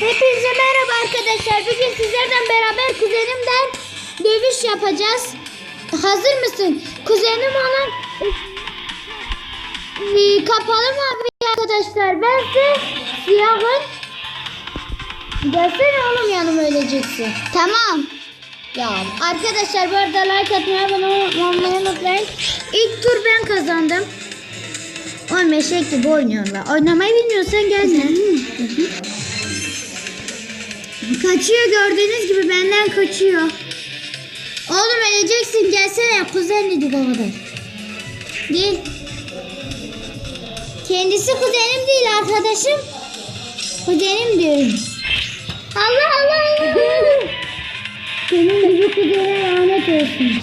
Hepinize merhaba arkadaşlar. Bugün sizlerden beraber kuzenimden dövüş yapacağız. Hazır mısın? Kuzenim olan e, kapalı mavi arkadaşlar. Ben de siyahın. Gelsene oğlum yanıma öleceksin. Tamam. Ya arkadaşlar bu arada like atmayı abone olmayı unutmayın. İlk tur ben kazandım. Oğlum eşek gibi oynuyorlar. Oynamayı bilmiyorsan gelme. Kaçıyor gördüğünüz gibi benden kaçıyor. Oğlum öleceksin gelsene kuzen dedik o kadar. Gel. Kendisi kuzenim değil arkadaşım. Kuzenim diyorum. Allah Allah. Senin gibi kuzene lanet olsun.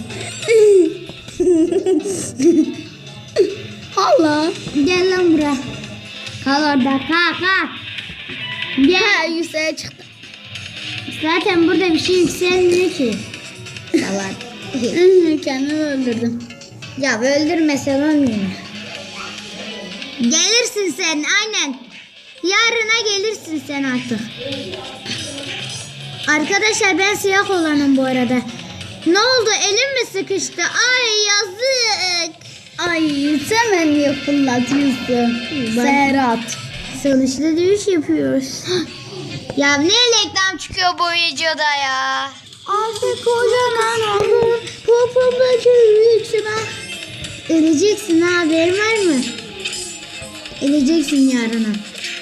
Allah. Gel lan buraya. Kal orada kalk kalk. Gel. yükseğe çıktı. Zaten burada bir şey yükselmiyor ki. Salak. Kendimi öldürdüm. ya öldürmesen olmuyor. Gelirsin sen aynen. Yarına gelirsin sen artık. Arkadaşlar ben siyah olanım bu arada. Ne oldu elim mi sıkıştı? Ay yazık. Ay sen niye fırlatıyorsun? Serhat. Sonuçta dövüş yapıyoruz. ya ne reklam çıkıyor bu videoda ya? Artık kocaman oldun. Popomda çürüksün ha. Öleceksin ha haberin var mı? Öleceksin yarına.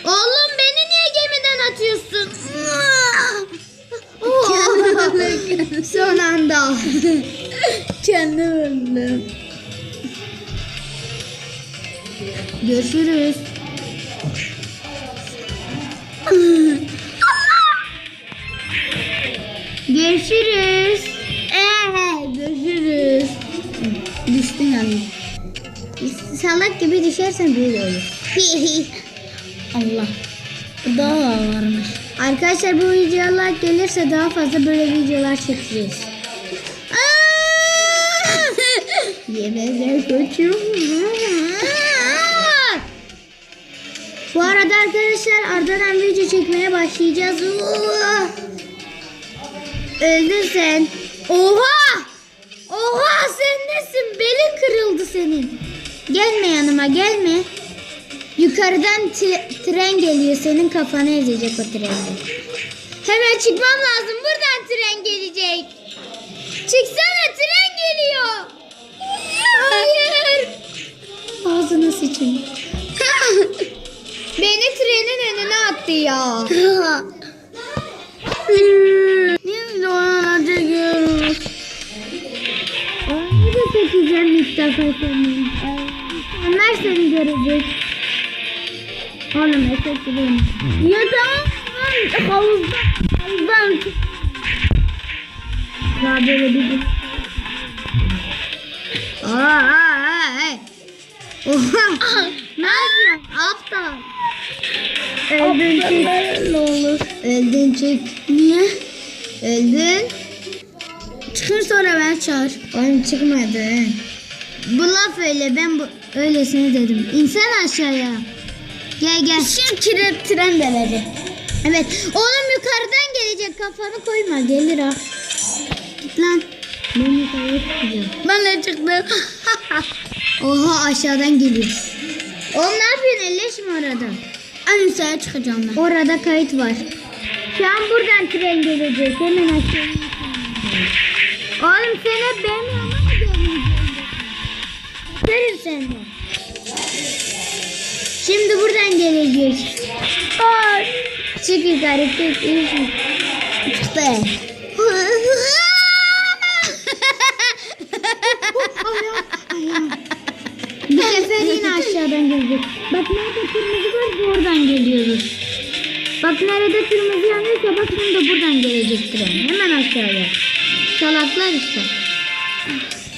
Oğlum beni niye gemiden atıyorsun? Oh, Son anda. Kendim öldüm. Görüşürüz. Görüşürüz. Ee, görüşürüz. Düştün yani. Salak gibi düşersen böyle olur. Allah. Daha varmış. Arkadaşlar bu videolar gelirse daha fazla böyle videolar çekeceğiz. Yemezler kaçıyorum. Bu arada arkadaşlar Arda'dan video çekmeye başlayacağız. Öldün sen. Oha! Oha sen nesin? Belin kırıldı senin. Gelme yanıma gelme. Yukarıdan tre- tren geliyor. Senin kafanı ezecek o trende. Hemen çıkmam lazım. Buradan tren gelecek. Çıksana tren geliyor. Hayır. Ağzına sıçayım. Beni trenin önüne attı ya. ilk defa seni. Onlar seni görecek. Oğlum etek gibi. Ya tamam. ben Havuzdan. Daha böyle bir Aa, aa, hey. Oha. ne yapıyorsun? Aptal. Öldün çık. Öldün çık. Niye? Öldün. Çıkın sonra ben çağır. Oğlum çıkmadı. Bu laf öyle. Ben bu öylesine dedim. İnsan aşağıya. Gel gel. Şimdi tren, tren gelecek. Evet. Oğlum yukarıdan gelecek. Kafanı koyma. Gelir ha. Git lan. Ben yukarıya çıkacağım. Ben de çıktım. Oha aşağıdan geliyor. Oğlum ne yapıyorsun? Elleşme oradan. En yükseğe çıkacağım ben. Orada kayıt var. Şu an buradan tren gelecek. Hemen aşağıya. Oğlum yanıma mı gelmeyeceksin? Görürüm seni. Şimdi buradan gelecek. Ay. Çık yukarı çık. Çıktı. Bu sefer yine aşağıdan gelecek. Bak nerede kırmızı var oradan geliyoruz. Bak nerede kırmızı yanıyorsa bak şimdi buradan gelecek tren. Hemen aşağıya. Salaklar işte.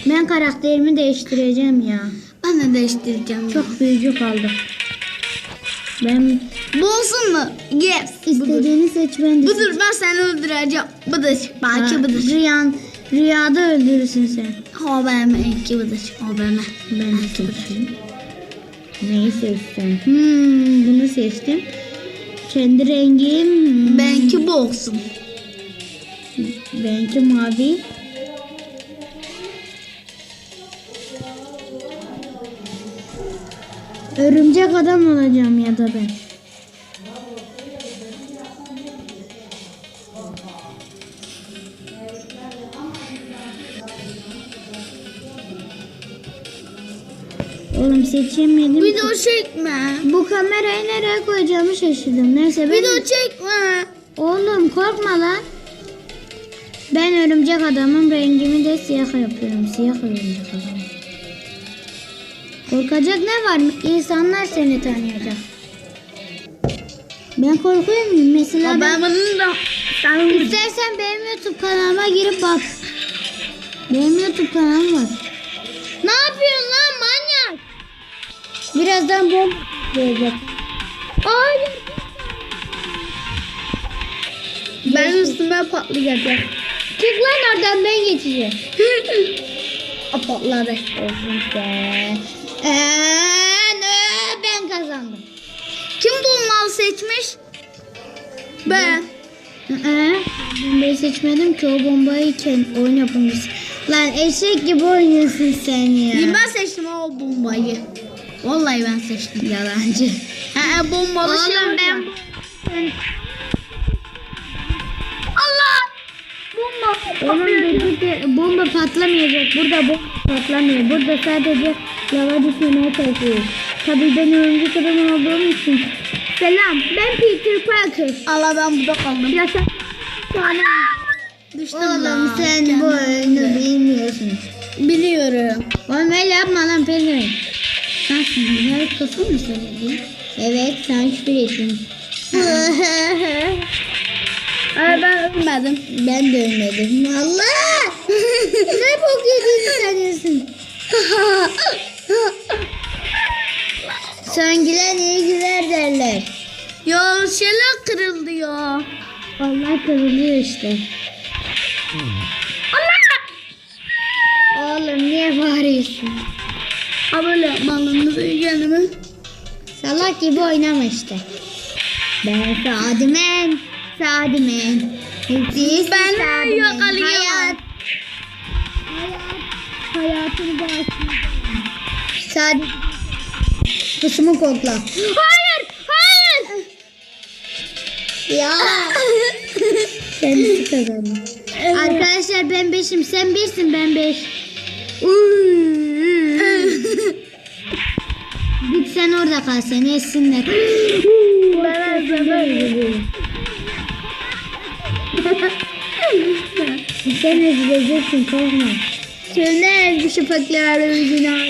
Ben karakterimi değiştireceğim ya. Ben de değiştireceğim. Çok büyücü kaldı. Ben Bu olsun mu? Yes. Budur. istediğini seç ben de Budur ben seni öldüreceğim. Budur. Belki Ha, budur. Rüyan, rüyada öldürürsün sen. O benim iki budur. O benim. Ben de seçeyim. Neyi seçtim? Hmm, bunu seçtim. Kendi rengim. Benimki bu olsun. Benimki mavi. Örümcek adam olacağım ya da ben. Oğlum seçemedim. Video çekme. Bu kamerayı nereye koyacağımı şaşırdım. Neyse ben... Video çekme. Oğlum korkma lan. Ben örümcek adamın rengimi de siyah yapıyorum. Siyah örümcek adam. Korkacak ne var? İnsanlar seni tanıyacak. Ben korkuyor muyum? Mesela ben... ben bunu da sen İstersen benim YouTube kanalıma girip bak. Benim YouTube kanalım var. Ne yapıyorsun lan manyak? Birazdan bomba gelecek. Hayır. ben üstüme patlayacak. Çık lan oradan ben geçeceğim. O patladı. Eee ben kazandım. Kim bunları seçmiş? Ben. Ee, bombayı seçmedim ki o bombayı kendi oyun yapımcısı. Lan eşek gibi oynuyorsun sen ya. Ben seçtim o bombayı. Vallahi ben seçtim. Yalancı. He bombalı şey Oğlum ben. Allah! Bomba. Oğlum dedi ki bomba patlamayacak. Burada bomba patlamıyor. Burada sadece lava düşmemeye çalışıyor. Tabii ben örümcek adam olduğum için. Selam ben Peter Parker. Allah ben burada kaldım. Ya sen... Düştüm Oğlum lan. sen bu oyunu bilmiyorsun. Biliyorum. Oğlum öyle yapma lan Pelin. Sen şimdi kafı mı söyledin? Evet sen ettin. Ay ben ölmedim. ben de ölmedim. Allah! ne bok yediğini sanıyorsun? Son gülen iyi güler derler. Ya şeyler kırıldı ya. Vallahi kırılıyor işte. Oğlum niye bağırıyorsun? Ha böyle yapmalım kendimi. Salak gibi oynama işte. Ben Sadimen, Sadimen. Hepsi Ben yakalıyorum. Hayat. Hayat. Hayatını da Sad. Kısmı kokla. Hayır, hayır. Ya. Kendisi kazandı. Arkadaşlar ben beşim, sen birsin, ben beş. Git sen orada kal, seni essinler. Ben özledim. Sen ezileceksin, korkma. Şimdi el şıpaklarım yüzüne.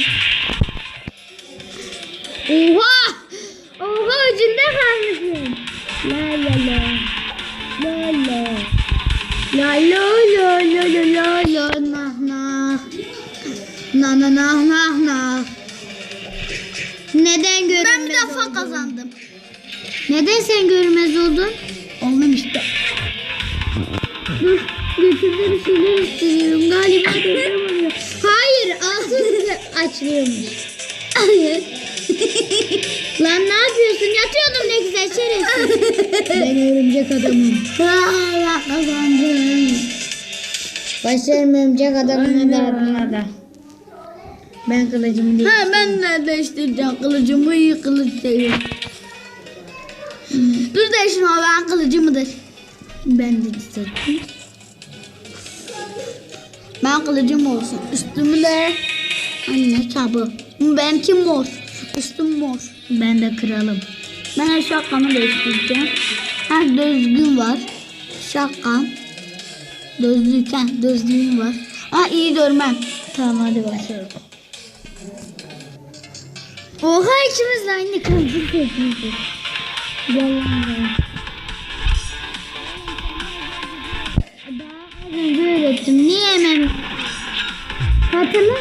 Oha! Oha ucunda kalmışsın. La la la. La la. La la la la la la la nah nah. Na na nah nah nah. Neden görünmez Ben bir defa oldun? kazandım. Neden sen görünmez oldun? Bir şeyler hissediyorum. Galiba ağrıyor. Hayır ağzını açlıyormuş. Hayır. Lan ne yapıyorsun? Yatıyordum ne güzel şerefsiz. ben örümcek adamım. Allah kazandım. Başlarım örümcek adamına da adına da. Ben kılıcımı değil. Ha ben de değiştireceğim kılıcımı iyi kılıç değil. Dur değiştirme ben kılıcımıdır. Ben de hissettim. Ben kılıcım olsun. Üstümü de anne kabı. Benimki mor. Üstüm mor. Ben de kralım. Ben şapkamı değiştireceğim. Ha düzgün var. Şapkam. Gözlüken gözlüğüm var. Ha iyi görmem. Tamam hadi başlayalım. Oha ikimiz de aynı kılıcı seçmişiz. Gel lan önce öğrettim. Niye hemen? Hatırla.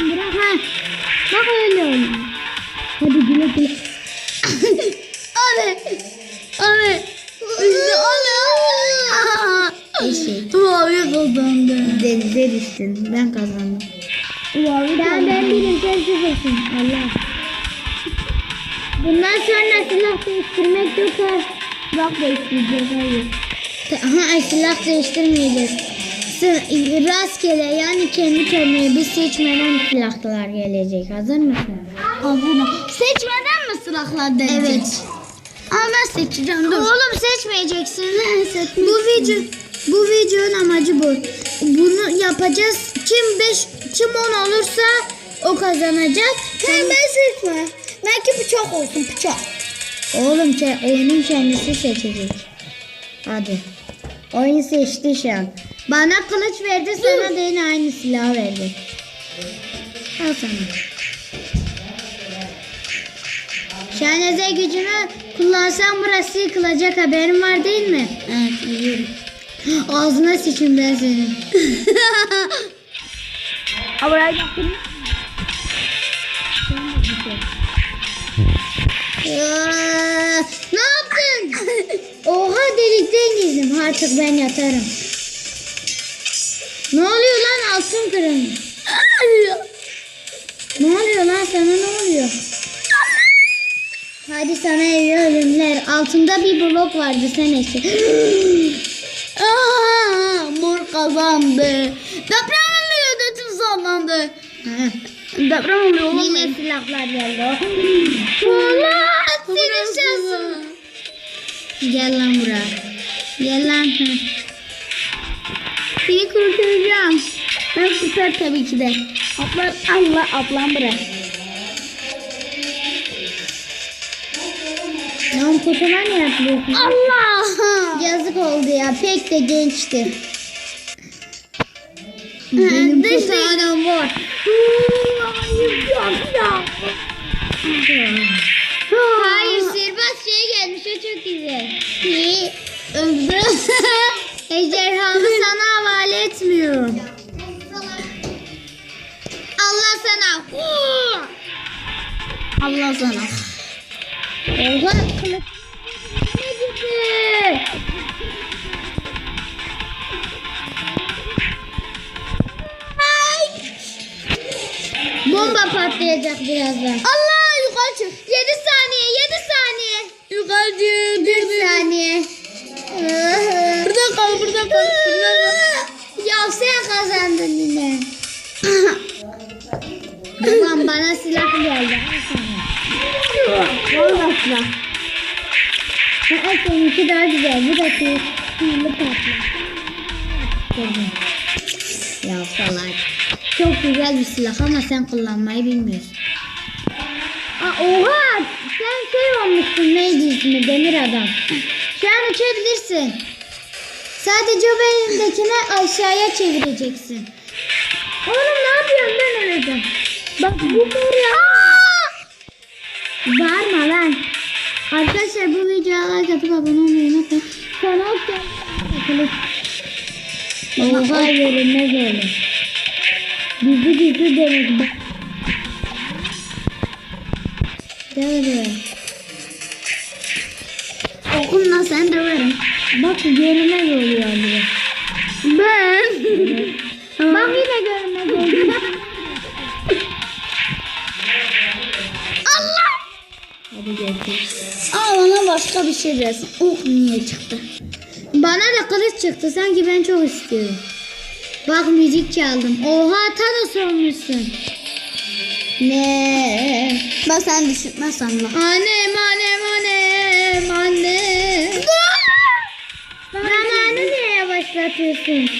Bırak ha. Bak öyle oluyor. Hadi güle güle. Abi. Abi. Üstü abi. Eşek. Mavi kazandı. Denize düştün. Ben kazandım. Mavi Ben ben birim sen sıfırsın. Allah. Bundan sonra silah değiştirmek yok ha. Bak değiştireceğiz hayır. Aha silah değiştirmeyeceğiz. Rastgele yani kendi kendine biz seçmeden silahlar gelecek. Hazır mısın? Hazırım. Seçmeden mi silahlar deneyecek? Evet. Ama ben seçeceğim dur. Oğlum seçmeyeceksin. seçmek bu video bu videonun amacı bu. Bunu yapacağız. Kim 5 kim 10 olursa o kazanacak. Sen ben seçme. Belki bıçak olsun bıçak. Oğlum oyunun kendisi seçecek. Hadi. Oyun seçti şu an. Bana kılıç verdi sana da yine aynı silah verdi. Al sana. Şahneze gücünü kullansan burası yıkılacak haberin var değil mi? Evet biliyorum. Ağzına sıçayım ben senin. Ama Aa, ne yaptın? Oha delikten girdim. Artık ben yatarım. Ne oluyor lan altın kırın? Ne oluyor lan sana ne oluyor? Hadi sana evi ölümler. Altında bir blok vardı sen eşi. Aa, mor kazandı. Deprem oluyor götüm sallandı. Deprem oluyor oğlum. Yine silahlar geldi. Allah şansın. Gel lan buraya. Gel lan. Seni kurtaracağım. Ben kurtar tabii ki de. Ablam Allah ablam bırak. Lan fotoğraf ne yapıyorsun? Allah. Yazık oldu ya. Pek de gençti. Benim fotoğrafım var. Hayır sihirbaz şey çok güzel. İyi. Ejderhamı sana havale etmiyorum. Allah sana. Allah sana. Oha kılıç. Bomba patlayacak birazdan. Allah yukarı çık. 7 saniye, 7 saniye. Çık. 1 saniye. Burada kal burada kal. Burada kal. ya sen kazandın yine. Babam bana silah geldi. Valla silah. Ha, seninki daha güzel. Bu da sihir- sihirli patla. Ya salak. Çok güzel bir silah ama sen kullanmayı bilmiyorsun. Aa, oha! Sen şey olmuşsun neydi ismi demir adam. Şu an uçabilirsin. Sadece o elindekini aşağıya çevireceksin. Oğlum ne yapıyorsun ben öleceğim. Bak bu ya. Bağırma lan. Arkadaşlar bu videoya like atıp abone olmayı unutmayın. Kanal kendine Oha görünmez öyle. Gizli gizli demek buraya. Okunla sen döverim. Bak görünmez oluyor diye. Ben. Bak yine oluyor. Allah. Hadi görüşürüz. Aa bana başka bir şey dersin. Oh niye çıktı? Bana da kılıç çıktı. Sanki ben çok istiyorum. Bak müzik çaldım. Oha Thanos olmuşsun. Ne? Ben sen düşünmezsen lan. Annem annem annem annem. Zamanı niye yavaşlatıyorsun?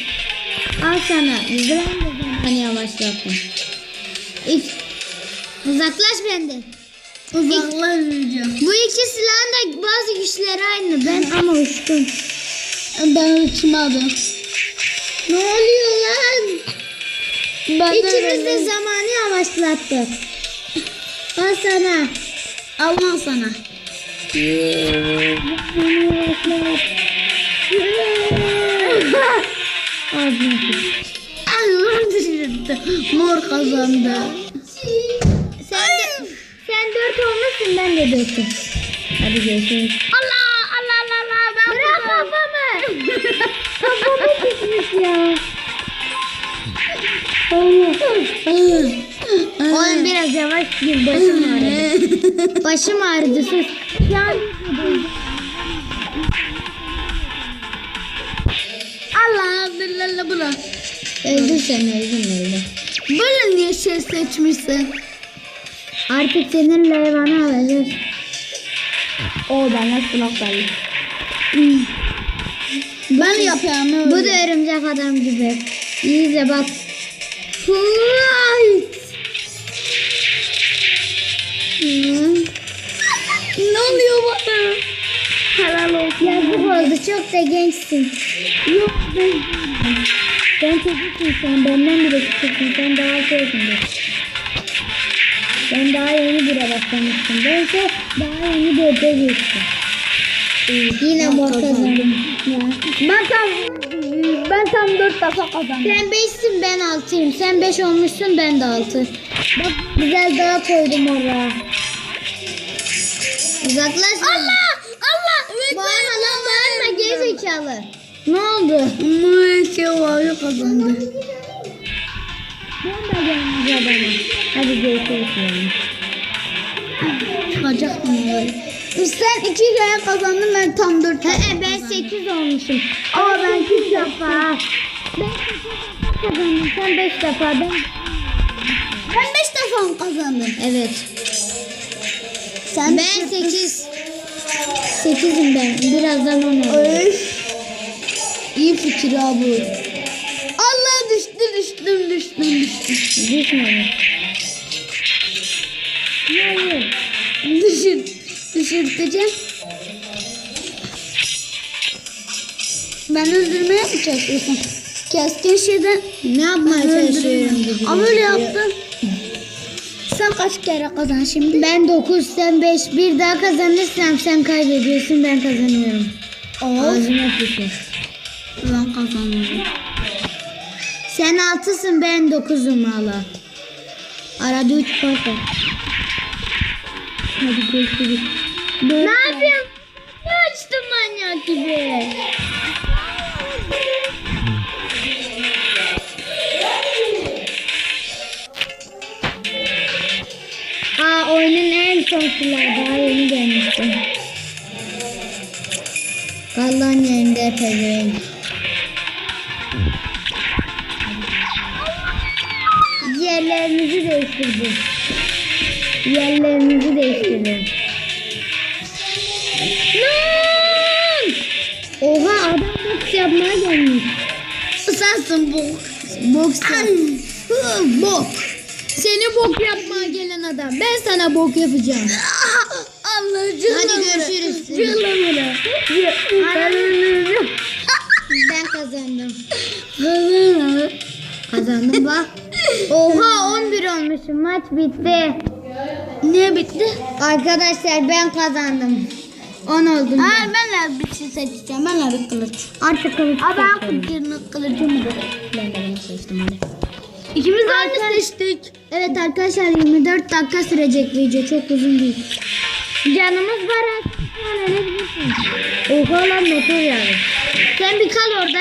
Al sana. De zamanı yavaşlattım. İlk. Uzaklaş benden. Uzaklaşacağım. Bu iki silahın da bazı güçleri aynı. Ben ama uçtum. Ben uçmadım. Ne oluyor lan? Ben İkimiz de zamanı yavaşlattık. Al sana. Allah sana. Mor kazandı. Sen de, sen dört olmuşsun ben de dörtüm. Hadi görüşürüz. Allah Allah Allah Allah. Ben Bırak kafamı. Kafamı düşmüş ya. Oğlum biraz yavaş gir başım ağrıdı. Başım ağrıdı sus. Şu an Allah Abdüllallah bırak. öldün sen öldün öldün. Böyle niye şey seçmişsin? Artık senin levhanı alacağız. O bana sınav geldi. Ben yapıyorum. Bu da örümcek adam gibi. İyice bak. Flight. Hı. ne oluyor bana? Helal olsun. Yazık oldu. Çok da gençsin. Yok ben. Sen çocuksun sen. Benden bile küçüksün. Sen daha şeysin. Ben daha yeni bire başlamıştım. Bense daha yeni dörde geçtim. Yine mor kazandım. Ben tam ben tam dört defa kazandım. Sen beşsin ben altıyım. Sen beş olmuşsun ben de altı. Bak güzel dağ koydum oraya. Uzaklaş. Allah! Allah! Bağırma lan bağırma gerizekalı. Ne oldu? Ne şey var kazandı. Ben de gelmeyeceğim adama. Hadi görüşürüz yani. Çıkacaktım böyle. Sen iki kere kazandın ben tam dört he, ben sekiz olmuşum. Ama ben sekiz hiç defa. Ben sekiz defa kazandım. Sen beş defa. Ben... Ben beş defa mı kazandım? Evet. Sen Ben sekiz. Sekizim ben. Birazdan on olacağım. Öf. İyi fikir abi. Allah düştü düştüm düştüm düştüm. Düşmedim. Hayır. Düşür. Düşürteceğim. Ben öldürmeye mi çalışıyorsun? Keskin şeyden Ne yapmaya çalışıyorum gibi. Ama öyle yaptın. Sen kaç kere kazan şimdi? Ben 9, sen 5. Bir daha kazanırsam sen kaybediyorsun, ben kazanıyorum. Ağzıma sıçır. Ben kazanmadım. Sen 6'sın, ben 9'um hala. Arada 3 fark var. Hadi görüşürüz. Ne yapıyorsun? Ne açtın manyak gibi? Silahı daha yeni gelmişti. Kallan yerinde epey Yerlerimizi değiştirdim. Yerlerimizi değiştirdim. Lan! Oha adam boks yapmaya gelmiş. Sensin bu. Boks. Hı, Bok. Seni bok yapmaya gelen adam. Ben sana bok yapacağım. Allah canım. Hadi görüşürüz. Canım. Ben kazandım. Canım. Kazandım bak. Oha 11 olmuşum. Maç bitti. Niye bitti? Arkadaşlar ben kazandım. 10 oldum. Ha ben. ben de bir şey seçeceğim. Ben de bir kılıç. Artık kılıç Aa ben kılıcını kılıcımı da. Ben de bunu seçtim hadi. İkimiz de aynı seçtik. Evet arkadaşlar 24 dakika sürecek video. Çok uzun değil. Canımız var aslında. Ne bilirsin? Oha lan motor yani. Sen bir kal orada.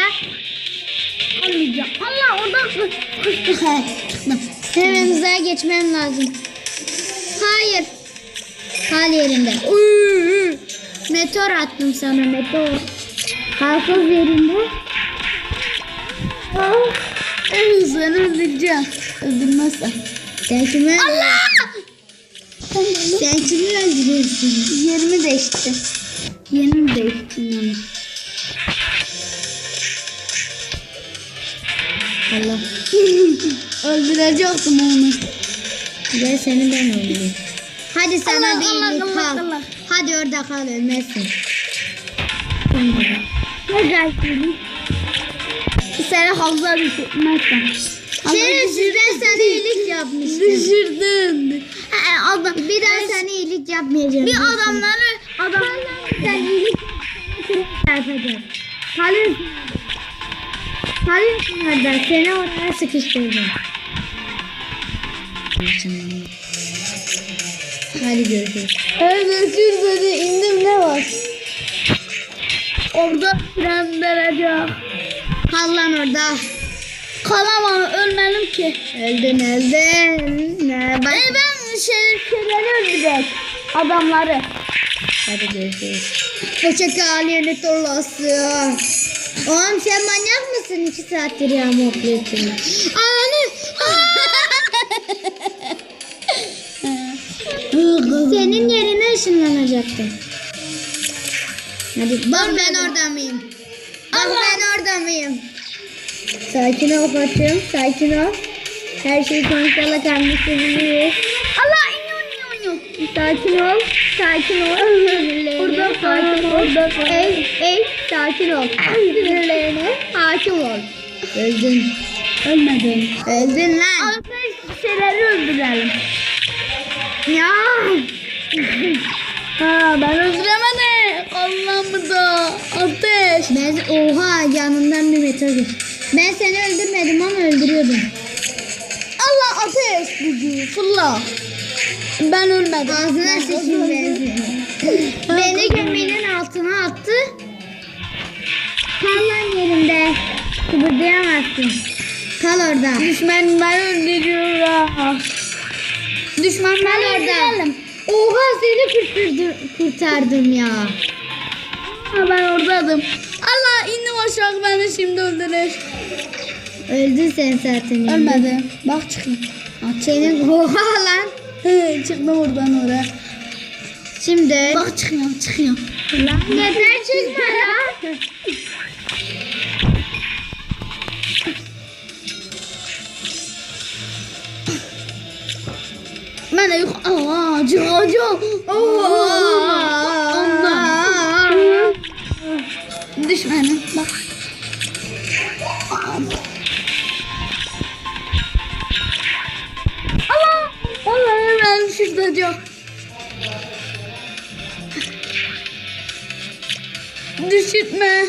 Almayacağım. Allah oradan. Çıktım. Hemen hızlıya geçmem lazım. Hayır. Kal yerinde. Meteor attım sana meteor. Kalkız yerinde. Evet seni öldüreceğim. Öldürmezsen. Sen kimi Allah! Sen kimi öldürüyorsun? Yerimi değişti. Yerimi değişti yani. Allah. Öldürecektim onu. Gel seni ben öldüreyim. Hadi sana Allah, bir Allah, iyilik Allah, kal. Allah. Hadi orada kal ölmezsin. Ne gelsin? Seni havuza düşürmezsen. Şerefsiz ben sana iyilik yapmıştım. Düşürdün. He, adam, Bir daha sana iyilik yapmayacağım. bir adamları adam Sen iyilik yapacağım. Kalıyorsun. Kalıyorsun orada. Seni oraya sıkıştırdım. Hadi görüşürüz. Evet sürmedi indim ne var? Orada tren verecek. Kal lan orada. Kalamam ölmedim ki. Öldün öldün. Ne bak. E ben şey, şeyleri öldürecek. adamları. Hadi görüşürüz. Hoşçakal yeni torlası. Oğlum sen manyak mısın? İki saattir yağmur yapıyorsun. Anne. Senin yerine ışınlanacaktım. Hadi bak ben orada mıyım? Bak ben orada mıyım? Sakin ol Fatih, sakin ol. Her şey konuşarak anlaşılıyor. Allah iniyor iniyor iniyor. Sakin ol, sakin ol. Burada sakin ol. Ey, ey, sakin ol. Sinirlerine hakim ol. Öldün. Ölmedim. Öldün lan. Ateş şeyleri öldürelim. Ya. Ha ben öldüremedim. Allah'ım da ateş. Ben, oha yanından bir meteor geçti. Ben seni öldürmedim ama öldürüyordum. Allah ateş gücü fırla. Ben ölmedim. Ağzına sıçayım ben seni. Beni geminin altına attı. Kal lan yerinde. Kıpırdayamazsın. Kal orada. Düşmanlar öldürüyor. Düşmanlar Kal orada. öldürelim. Oha seni kurtardım, kurtardım ya. Ha ben oradaydım. Allah indim aşağı beni şimdi öldürür. Öldün sen zaten. Ölmedim. Bak çıktım. Senin oha lan. Çıktım oradan oraya. Şimdi. Bak çıkıyorum çıkıyorum. Lan yeter çıkma lan. Ben de yok. Aa, acı acı. Allah. Düşmanım bak. Allah. Allah ben şurada diyor. Düşürtme.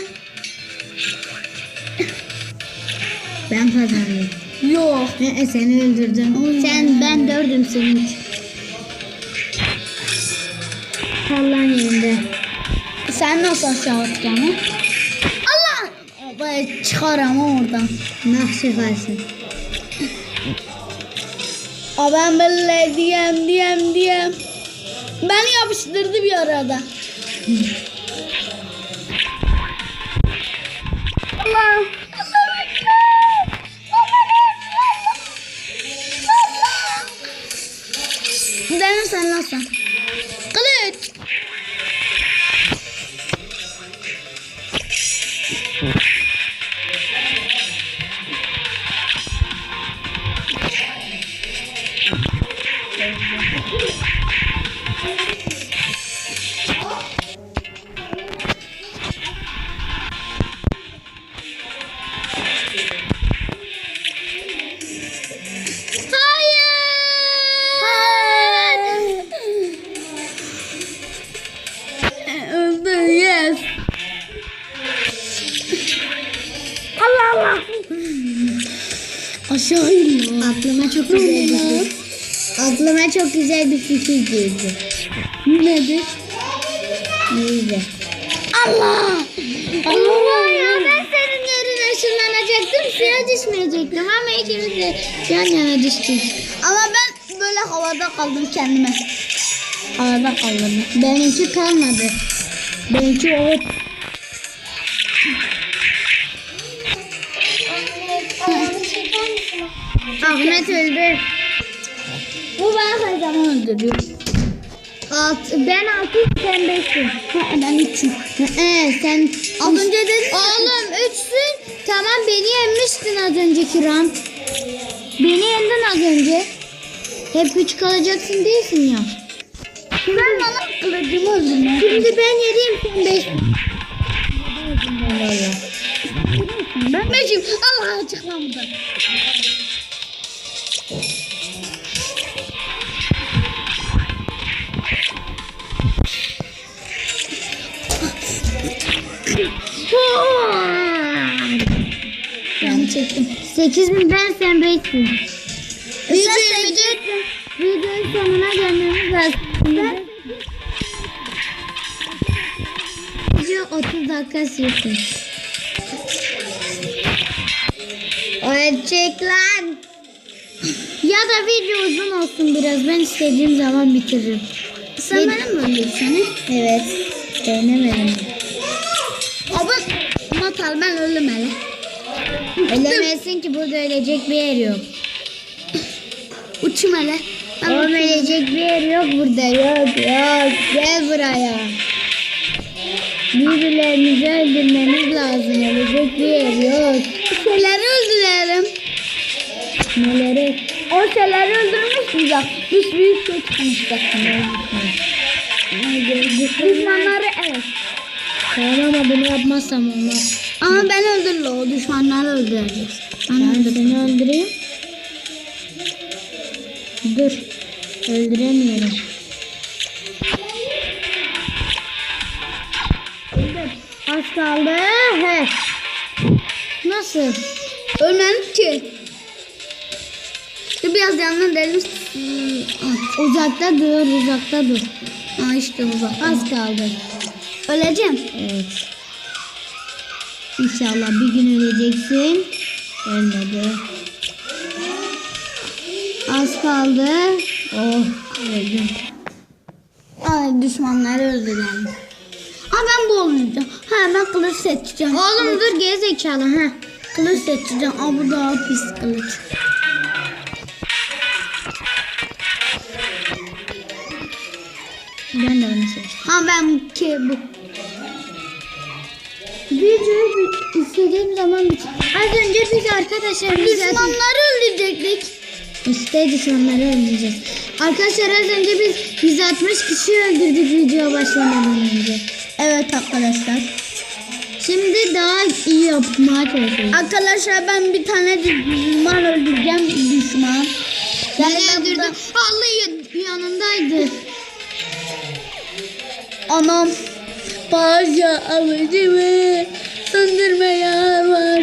Ben kazandım. Yok. Ne, seni öldürdüm. Sen ben dördüm senin için. Kal lan yerinde. Sen nasıl aşağı atacaksın? Allah! Ben çıkaramam oradan. Nasıl çıkarsın? Aa, ben böyle diyem diyem diyem. Beni yapıştırdı bir arada. Allah! Fikir geldi. Nedir? Neydi? Allah. Allah ya ben senin yerine ışınlanacaktım suya düşmeyecektim ama ikimiz de yan yana düştük. Ama ben böyle havada kaldım kendime. Havada kaldım. Benimki kalmadı. Benimki o. Zaman öldürüyor. Alt, ben altı sen beşsin. Ben üçüm. Ee, sen az önce dedin Oğlum üçsün. Tamam beni yenmiştin az önceki round. Beni yendin az önce. Hep üç kalacaksın değilsin ya. Ben bana kılıcımı öldürmeye Şimdi ben yediyim sen beş. Ben beşim. Allah çık lan buradan. Ben çektim. Sekiz mi ben sen beşsin. Sen Video sekiz. Videonun sonuna gelmemiz lazım. Video 30 dakika sürsün. Ölçek lan. Ya da video uzun olsun biraz. Ben istediğim zaman bitiririm. Sen mi öldürdün seni? Evet. Beğenemedim. Abi Matal ben öldüm hele. Ölemezsin ki burada ölecek bir yer yok. Uçum hele. Ben Oğlum ölecek bir yer yok burada. Yok yok. Gel buraya. Birbirlerimizi öldürmemiz lazım. Ölecek bir yer yok. şeyleri öldürelim. Neleri? O şeyleri öldürmüş müyüz? Biz büyük şey çıkmıştı. Düşmanları evet. Tamam ama bunu yapmazsam olmaz. Ama ben öldürle o düşmanları öldüreceğiz. Ben Ben seni öldüreyim. Dur. Öldüremiyorum. Az kaldı. He. Nasıl? Ölmedim ki. Dur biraz yanına delim. Uzakta dur, uzakta dur. Aa işte uzak. Az kaldı. Öleceğim. Evet. İnşallah bir gün öleceksin. Ölmedi. Az kaldı. Oh, öldüm. Ay düşmanları öldürelim. Aa ben bu olmayacağım. Ha ben kılıç seçeceğim. Oğlum dur gerizekalı ha. Kılıç seçeceğim. Aa bu daha pis kılıç. Ben de onu seçtim. Ha ben ki bu. Videoyu istediğim zaman bitir. Az önce biz arkadaşlar Düşmanları öldürecektik. İşte düşmanları öldüreceğiz. Arkadaşlar az önce biz 160 kişi öldürdük video başlamadan önce. Evet arkadaşlar. Şimdi daha iyi yapmaya çalışıyoruz. Arkadaşlar ben bir tane düşman öldüreceğim düşman. Ben ben öldürdüm. Allah yanındaydı. Anam paşa alıcımı söndürmeye var.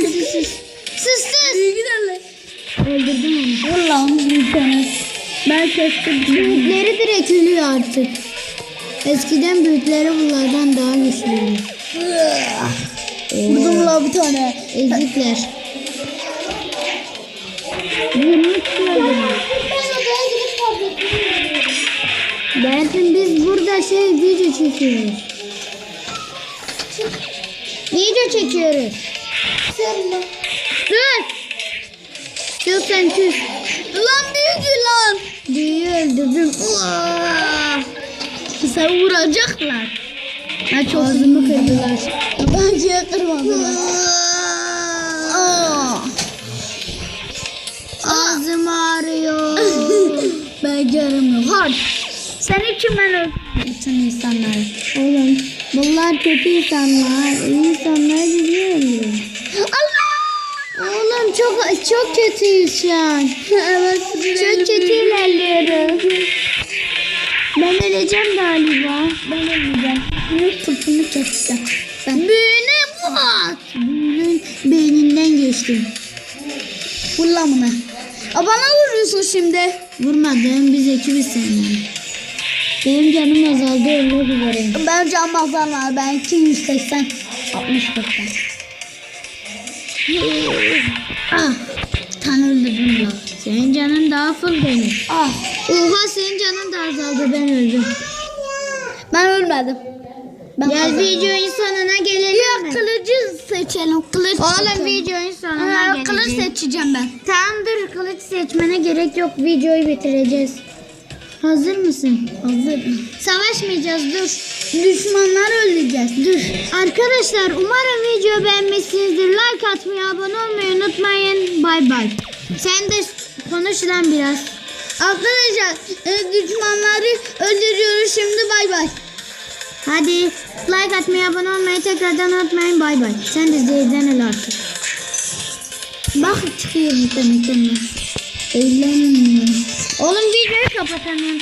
Sus sus. Sus sus. Gidelim. Öldürdüm onu. Allah'ım bir tane. Ben kestim. Büyükleri direkt ölüyor artık. Eskiden büyükleri bunlardan daha güçlüydü. Vurdum la bir tane. Ezikler. Öldürdü. Berfin biz burada şey video çekiyoruz. Video çekiyoruz. Dur. Dur sen küs. Lan büyücü lan. Büyüğü öldürdüm. Sen vuracaklar. Ha çok Ağzımı kırdılar. Bence kırmadılar. Aa. Ağzım ağrıyor. ben görmüyorum. Hadi. Seni kim ben öldürdüm? Bütün insanlar. Oğlum bunlar kötü insanlar. İyi insanlar biliyorum. Allah. Oğlum çok çok kötüyüz şu an. evet. Çok kötü ilerliyoruz. Ben öleceğim galiba. Ben öleceğim. Büyük topunu keseceğim. Ben. Büyüne bu at. Büyünün beyninden geçtim. Vur lan buna. Aa, bana vuruyorsun şimdi. Vurmadım biz ekibiz seninle. Benim canım azaldı ölmek üzereyim. Ben can bazarlar. Ben 280. 60 40. Ah Bir tane öldürdüm lan. senin canın daha full benim. Ah. Oha senin canın da azaldı ben öldüm. Ben ölmedim. Ben Gel videonun sonuna gelelim Ya mi? kılıcı seçelim. Kılıç Oğlum seçelim. videonun sonuna Ha, geleceğiz. kılıç seçeceğim ben. Tamam dur kılıç seçmene gerek yok videoyu bitireceğiz. Hazır mısın? Hazır. Savaşmayacağız dur. Düşmanları öldüreceğiz. Dur. Arkadaşlar umarım video beğenmişsinizdir. Like atmayı, abone olmayı unutmayın. Bay bay. Sen de konuş lan biraz. Arkadaşlar e, düşmanları öldürüyoruz şimdi bay bay. Hadi like atmayı, abone olmayı tekrardan unutmayın. Bay bay. Sen de zehirden artık. Bak çıkıyor kendine. Eğlenmiyor. Oğlum videoyu kapatamıyorum.